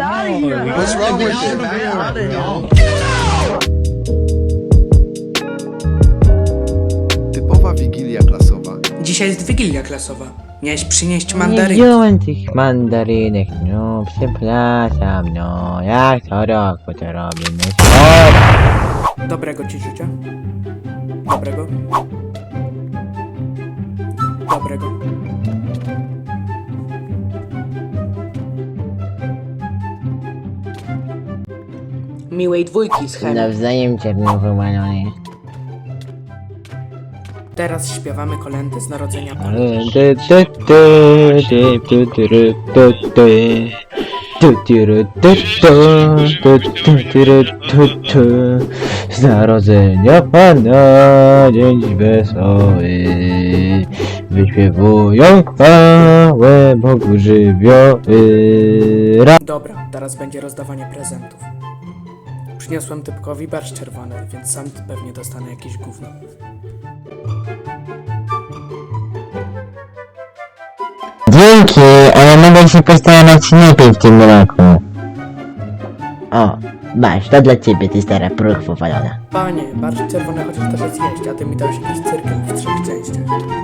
Get out of here! What's wrong with Get you? out of here! Typowa wigilia klasowa. Dzisiaj jest wigilia klasowa. Miałeś przynieść Nie mandarynki. wziąłem tych mandarynek, no przepraszam, no jak co roku to robimy. O, Dobrego ci życzę. Dobrego. Dobrego. Miłej dwójki z chemii. nawzajem czernowymalony. Teraz śpiewamy kolendy z narodzenia Pana. Z narodzenia Pana dzień wesoły Wyśpiewują chwałę Bogu żywioły Ra Dobra, teraz będzie rozdawanie prezentów. Przyniosłem typkowi barszcz czerwony, więc sam pewnie dostanę jakieś gówno. Dzięki, ale mogę się postarać lepiej w tym roku O, masz, to dla ciebie, ty stara próchwo walona Panie, barszcz czerwony chociaż też jest jeść, a ty mi dałeś jakiś cyrkiem w trzech częściach.